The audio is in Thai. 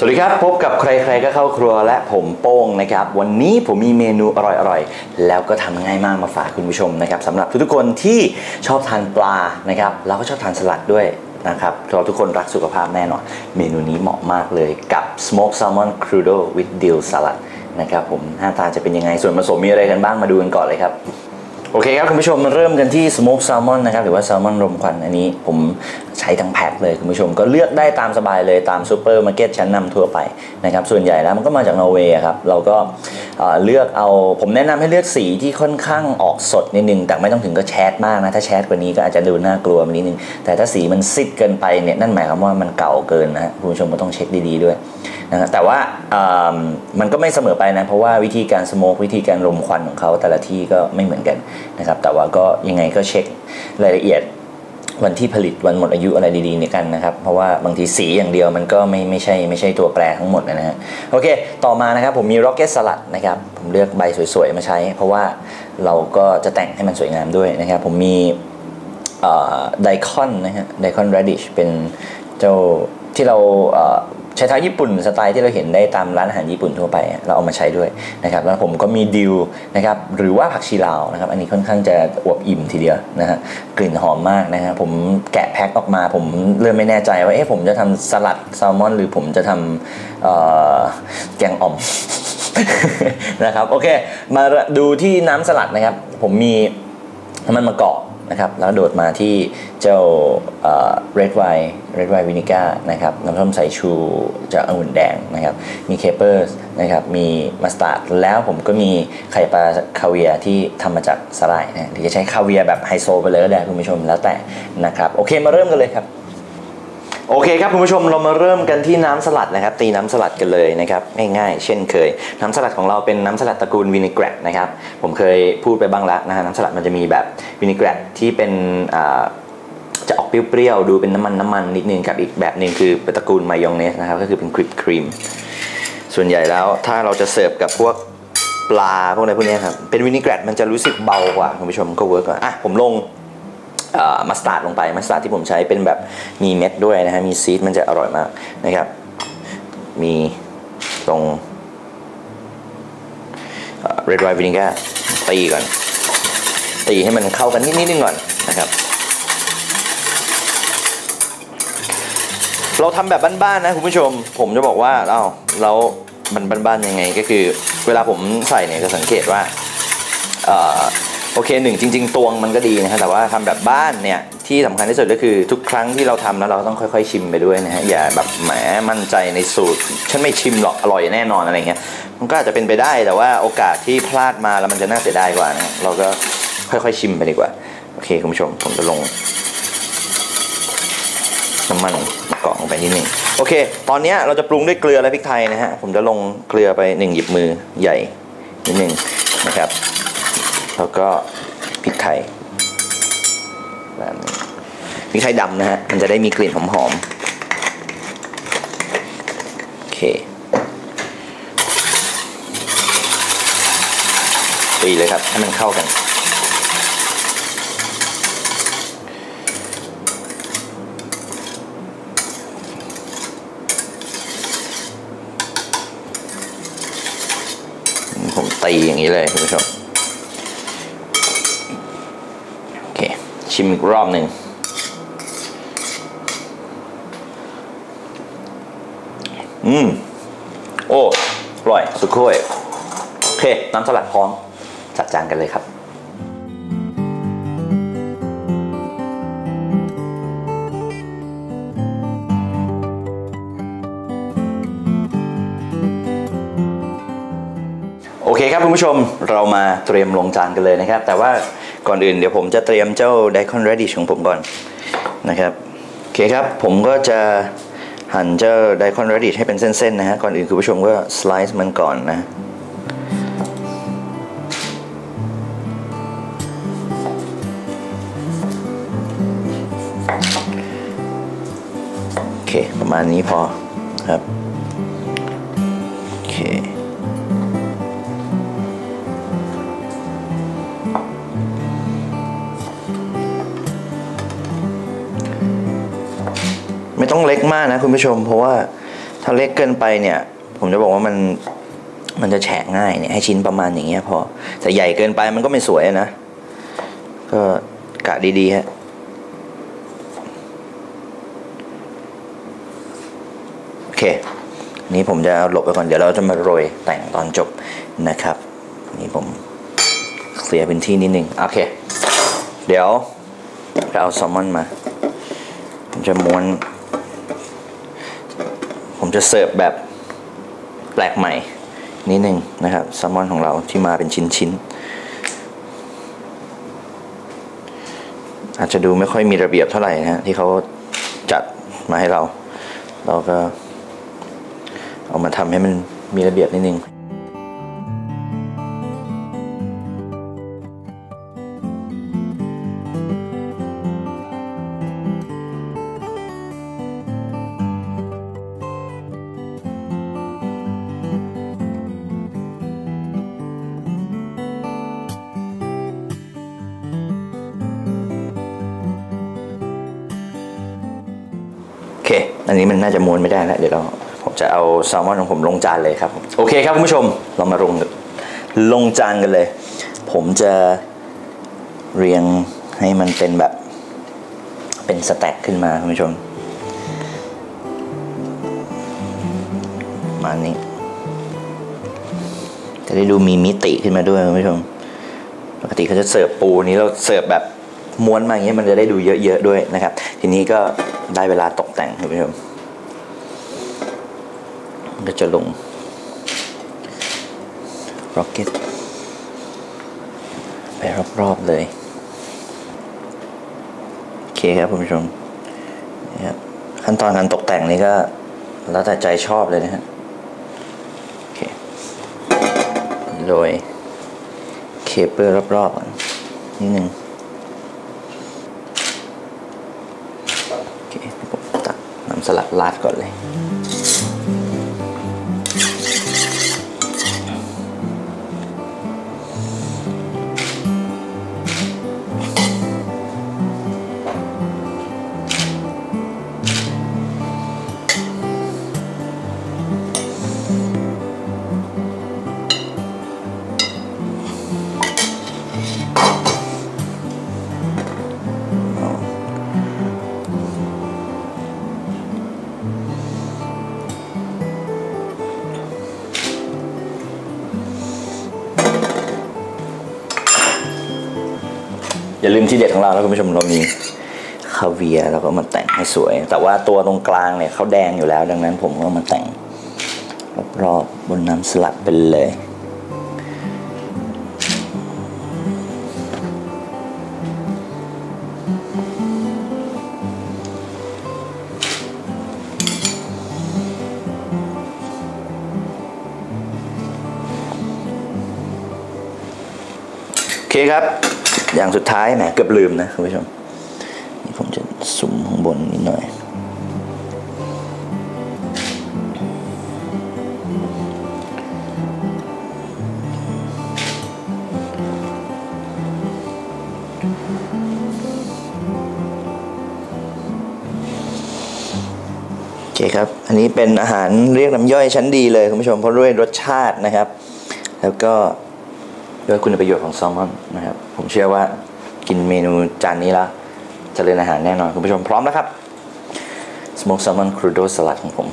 สวัสดีครับ พบกับใครๆก็เข้าครัวและผมโป้งนะครับ วันนี้ผมมีเมนูอร่อยๆ แล้วก็ทำง่ายมากมาฝากคุณผู้ชมนะครับสำหรับทุกๆคนที่ชอบทานปลานะครับแล้วก็ชอบทานสลัดด้วยนะครับเราทุกคนรักสุขภาพแน่นอน เมนูนี้เหมาะมากเลยกับ smoked salmon crudo with dill salad นะครับผมหน้าตาจะเป็นยังไงส่วนผสมมีอะไรกันบ้างมาดูกันก่อนเลยครับ โอเคครับคุณผู้ชมมาเริ่มกันที่ smoke salmon นะครับหรือว่าแซลมอนรมควันอันนี้ผมใช้ทั้งแพ็คเลยคุณผู้ชมก็เลือกได้ตามสบายเลยตามซูเปอร์มาร์เก็ตชั้นนำทั่วไปนะครับส่วนใหญ่แล้วมันก็มาจากนอร์เวย์ครับเราก็เลือกเอาผมแนะนำให้เลือกสีที่ค่อนข้างออกสดนิดนึงแต่ไม่ต้องถึงก็แชดมากนะถ้าแชดกว่านี้ก็อาจจะดูน่ากลัวนิดนึงแต่ถ้าสีมันซิดเกินไปเนี่ยนั่นหมายความว่ามันเก่าเกินนะคุณผู้ชมก็ต้องเช็คดีๆด้วยนะครับแต่ว่าอ่ามันก็ไม่เสมอไปนะเพราะว่าวิธีการสโมกวิธีการรมควันของเขาแต่ละที่ก็ไม่เหมือนกันนะครับแต่ว่าก็ยังไงก็เช็ครายละเอียดวันที่ผลิตวันหมดอายุอะไรดีๆเนี่ยกันนะครับ เพราะว่าบางทีสีอย่างเดียวมันก็ไม่ไม่ใช่ไม่ใช่ตัวแปรทั้งหมดนะฮะโอเค ต่อมานะครับผมมี Rocket Salad นะครับ ผมเลือกใบสวยๆ มาใช้ เพราะว่าเราก็จะแต่งให้มันสวยงามด้วยนะครับ ผมมีไดคอนนะฮะไดคอน radish เป็นเจ้า ที่เราใช้ทางญี่ปุ่นสไตล์ที่เราเห็นได้ตามร้านอาหารญี่ปุ่นทั่วไป เราเอามาใช้ด้วยนะครับแล้วผมก็มีดิวนะครับหรือว่าผักชีลาวนะครับอันนี้ค่อนข้างจะอวบอิ่มทีเดียวนะฮะกลิ่นหอมมากนะฮะผมแกะแพ็คออกมาผมเริ่มไม่แน่ใจว่าเอ๊ะผมจะทำสลัดแซลมอน หรือผมจะทำแกงอ่อมนะครับโอเค มาดูที่น้ำสลัดนะครับ ผมมีน้ำมันมะกอก นะครับแล้วโดดมาที่เจ้าเรดไวน์เรดไวน์วินิก้านะครับน้ำส้มสายชูจากองุ่นแดงนะครับมีเคเปอร์นะครับมีมัสตาร์ดแล้วผมก็มีไข่ปลาคาเวียที่ทำมาจากสาหร่ายนะหรือจะใช้คาเวียแบบไฮโซไปเลยก็ได้คุณผู้ชมแล้วแต่นะครับโอเคมาเริ่มกันเลยครับ โอเคครับคุณผู้ชมเรามาเริ่มกันที่น้ำสลัดนะครับ ตีน้ำสลัดกันเลยนะครับง่ายๆ เช่นเคย น้ำสลัดของเราเป็นน้ำสลัดตระกูลวินิแกรตนะครับผมเคยพูดไปบ้างแล้วนะฮะน้ำสลัดมันจะมีแบบวินิแกรตที่เป็นจะออกเปรี้ยวๆดูเป็นน้ำมันน้ำมันนิดนึงกับอีกแบบหนึ่งคือเป็นตระกูลมายองเนสนะครับก็คือเป็นครีมครีมส่วนใหญ่แล้วถ้าเราจะเสิร์ฟกับพวกปลาพวกอะไรพวกนี้ครับเป็นวินิแกรตมันจะรู้สึกเบากว่าคุณผู้ชมก็เวิร์กกว่าอะผมลง มัสตาร์ดลงไปมัสตาร์ดที่ผมใช้เป็นแบบมีเม็ดด้วยนะฮะมีซีดมันจะอร่อยมากนะครับ มีตรงเรดไวน์วินิก้าตีก่อน ตีให้มันเข้ากันนิดนิดนึงก่อนนะครับเราทำแบบบ้านๆนะคุณผู้ชม ผมจะบอกว่าเอ้าแล้วมันบ้านๆยังไงก็คือ เวลาผมใส่เนี่ยจะสังเกตว่า โอเคหนึ่งจริง ๆ ตวงมันก็ดีนะฮะแต่ว่าทำแบบบ้านเนี่ยที่สำคัญที่สุดก็คือทุกครั้งที่เราทำแล้วเราต้องค่อยๆชิมไปด้วยนะฮะอย่าแบบแหมมั่นใจในสูตร ฉันไม่ชิมหรอกอร่อยแน่นอนอะไรเงี้ยมันก็อาจจะเป็นไปได้แต่ว่าโอกาสที่พลาดมาแล้วมันจะน่าเสียดายกว่านะเราก็ค่อยๆชิมไปดีกว่าโอเคคุณผู้ชมผมจะลงน้ำมันมะกอกลงไปนิดนึงโอเค ตอนนี้เราจะปรุงด้วยเกลือและพริกไทยนะฮะผมจะลงเกลือไปหนึ่งหยิบมือใหญ่นิดนึงนะครับ แล้วก็พริกไทยแบบนี้พริกไทยดำนะฮะ มันจะได้มีกลิ่นหอมๆโอเคตีเลยครับ ให้มันเข้ากัน ผมตีอย่างนี้เลยคุณผู้ชม โอเค ชิมอีกรอบหนึ่งอืม โอ้อร่อย สุดโค้ยโอเค น้ำสลัดพร้อม จัดจานกันเลยครับ เคครับคุณผู้ชมเรามาเตรียมลงจานกันเลยนะครับ แต่ว่าก่อนอื่นเดี๋ยวผมจะเตรียมเจ้า daikon radish ของผมก่อนนะครับโอเคครับผมก็จะหั่นเจ้า daikon radish ให้เป็นเส้นๆนะฮะก่อนอื่นคุณผู้ชมก็ slice มันก่อนนะโอเคประมาณนี้พอครับ ไม่ต้องเล็กมากนะคุณผู้ชม เพราะว่าถ้าเล็กเกินไปเนี่ย ผมจะบอกว่ามันมันจะแฉะง่ายเนี่ยให้ชิ้นประมาณอย่างเงี้ยพอแต่ใหญ่เกินไปมันก็ไม่สวยนะ ก็กะดีๆฮะโอเค นี่ผมจะเอาหลบไปก่อนเดี๋ยวเราจะมาโรยแต่งตอนจบนะครับ นี่ผมเคลียร์พื้นที่นิดนึงโอเค เดี๋ยวเราเอาแซลมอนมา ผมจะม้วน ผมจะเสิร์ฟแบบแปลกใหม่นิดนึงนะครับแซลมอนของเราที่มาเป็นชิ้นๆอาจจะดูไม่ค่อยมีระเบียบเท่าไหร่นะฮะที่เขาจัดมาให้เรา เราก็เอามาทำให้มันมีระเบียบนิดนึง เค อันนี้มันน่าจะม้วนไม่ได้แล้วเดี๋ยวเราผมจะเอาแซลมอนของผมลงจานเลยครับ โอเคครับคุณผู้ชม เรามาลงลงจานกันเลย ผมจะเรียงให้มันเป็นแบบ เป็นสแต็กขึ้นมาคุณผู้ชม มานี้ จะได้ดูมีมิติขึ้นมาด้วยคุณผู้ชม ปกติเขาจะเสิร์ฟปูนี้เราเสิร์ฟแบบม้วนมาอย่างเงี้ยมันจะได้ดูเยอะๆด้วยนะครับ ทีนี้ก็ได้เวลาตก แต่งคุณผู้ชมก็จะลง ร็อกเก็ต ไปรอบ ๆ เลย โอเคครับคุณผู้ชมนี่ครับขั้นตอนการตกแต่งนี่ก็ แล้วแต่ใจชอบเลยนะฮะโอเคโรยเคเปอร์รอบๆก่อนนิดนึงโอเคผมตักน้ำ สลัดราดก่อนเลย อย่าลืมที่เด็ดของเราแล้วคุณผู้ชมเรามีคาเวียร์แล้วก็มาแต่งให้สวย แต่ว่าตัวตรงกลางเนี่ยเขาแดงอยู่แล้ว ดังนั้นผมก็มาแต่งรอบๆบนน้ำสลัดไปเลยโอเคครับ อย่างสุดท้ายแหมเกือบลืมนะคุณผู้ชมนี่ผมจะสุ่มข้างบนนิดหน่อยโอเคครับ อันนี้เป็นอาหารเรียกน้ำย่อยชั้นดีเลยคุณผู้ชมเพราะด้วยรสชาตินะครับ แล้วก็ ด้วยคุณประโยชน์ของแซลมอนนะครับ ผมเชื่อว่ากินเมนูจานนี้แล้วจะเรียนอาหารแน่นอน คุณผู้ชมพร้อมแล้วครับสโมกแซลมอนครูโดสลัดของผม